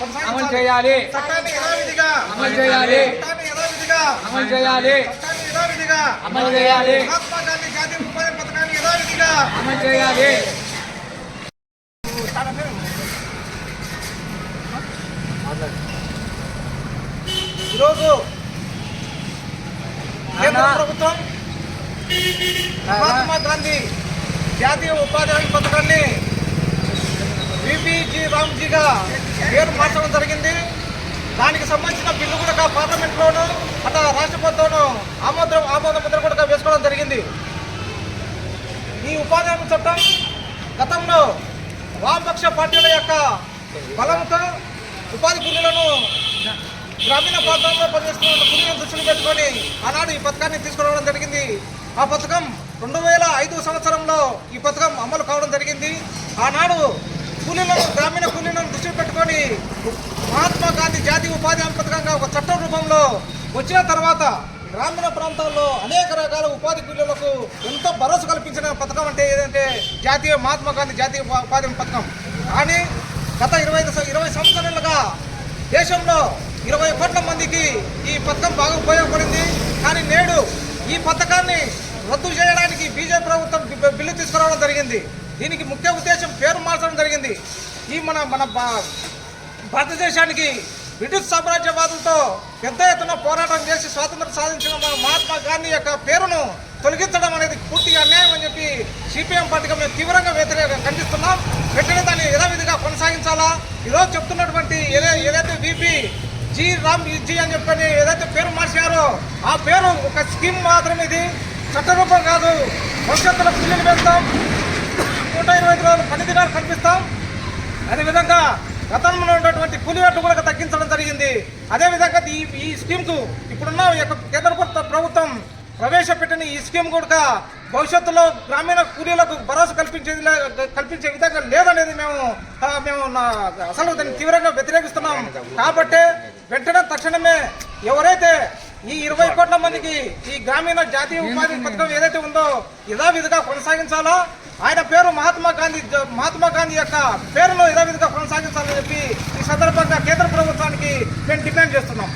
చేయాలి చట్టాన్ని యథావిధిగా అమలు చేయాలి చట్టాన్ని యథావిధిగా అమలు చేయాలి చట్టాన్ని యథావిధిగా అమలు చేయాలి మహాత్మా గాంధీ జాతీయ ఉపాధి పథకాన్ని యథావిధిగా అమలు చేయాలి ఈరోజు కేంద్ర ప్రభుత్వం మహాత్మా గాంధీ జాతీయ ఉపాధి హామీ పథకాన్ని బీపీజీ రామ్జీగా పేరు మార్చడం జరిగింది. దానికి సంబంధించిన బిల్లు కూడా పార్లమెంట్లోను అట్లా రాష్ట్రపతిలోను ఆమోదం ఆమోద ముద్ర కూడా వేసుకోవడం జరిగింది. ఈ ఉపాధి హామీ చట్టం గతంలో వామపక్ష పార్టీల యొక్క బలంతో ఉపాధి కూలీలను గ్రామీణ ప్రాంతాల్లో పనిచేస్తున్న కూలీలను దృష్టిలో పెట్టుకొని ఆనాడు ఈ పథకాన్ని తీసుకురావడం జరిగింది. ఆ పథకం రెండు వేల ఐదు సంవత్సరంలో ఈ పథకం అమలు కావడం జరిగింది. ఆనాడు కూలీలను గ్రామీణ కూలీలను దృష్టి పెట్టుకొని మహాత్మా గాంధీ జాతీయ ఉపాధి హామీ పథకంగా ఒక చట్టం రూపంలో వచ్చిన తర్వాత గ్రామీణ ప్రాంతాల్లో అనేక రకాల ఉపాధి కూలీలకు ఎంతో భరోసా కల్పించిన పథకం అంటే ఏదంటే జాతీయ మహాత్మా గాంధీ జాతీయ ఉపాధి పథకం. కానీ గత ఇరవై ఇరవై సంవత్సరాలుగా దేశంలో ఇరవై కోట్ల మందికి ఈ పథకం బాగా ఉపయోగపడింది. కానీ నేడు ఈ పథకాన్ని రద్దు చేయడానికి బీజేపీ ప్రభుత్వం బి- బిల్లు తీసుకురావడం జరిగింది. దీనికి ముఖ్య ఉద్దేశం పేరు మార్చడం జరిగింది. ఈ మన మన భారతదేశానికి బ్రిటిష్ సామ్రాజ్యవాదులతో పెద్ద ఎత్తున పోరాటం చేసి స్వాతంత్రం సాధించిన మన మహాత్మా గాంధీ యొక్క పేరును తొలగించడం అనేది పూర్తిగా అన్యాయం అని చెప్పి సిపిఎం పార్టీగా మేము తీవ్రంగా వ్యతిరేక ఖండిస్తున్నాం. వెంటనే దాన్ని యథావిధిగా కొనసాగించాలా? ఈరోజు చెప్తున్నటువంటి ఏదై ఏదైతే బీపీ జి రామ్ జీ అని చెప్పని ఏదైతే పేరు మార్చారో ఆ పేరు ఒక స్కీమ్ మాత్రం ఇది. చట్టరూపం కాదు. భవిష్యత్తులో పిల్లలు వేస్తాం నూట ఇరవై ఐదు రోజులు పని దినాలు కల్పిస్తాం అదేవిధంగా గతంలో ఉన్నటువంటి కూలీరేట్లు కూడా తగ్గించడం జరిగింది. అదేవిధంగా ఈ ఈ స్కీమ్కు ఇప్పుడున్న యొక్క కేంద్ర ప్రభుత్వం ప్రవేశపెట్టిన ఈ స్కీమ్ కూడా భవిష్యత్తులో గ్రామీణ కూలీలకు భరోసా కల్పించేది లే- కల్పించే విధంగా లేదనేది మేము మేము నా- అసలు దాన్ని తీవ్రంగా వ్యతిరేకిస్తున్నాం. కాబట్టి వెంటనే తక్షణమే ఎవరైతే ఈ ఇరవై కోట్ల మందికి ఈ గ్రామీణ జాతీయ ఉపాధి పథకం ఏదైతే ఉందో యథావిధిగా కొనసాగించాలా? ఆయన పేరు మహాత్మా గాంధీ మహాత్మా గాంధీ యొక్క పేరును యథావిధిగా కొనసాగించాలని చెప్పి ఈ సందర్భంగా కేంద్ర ప్రభుత్వానికి మేము డిమాండ్ చేస్తున్నాం.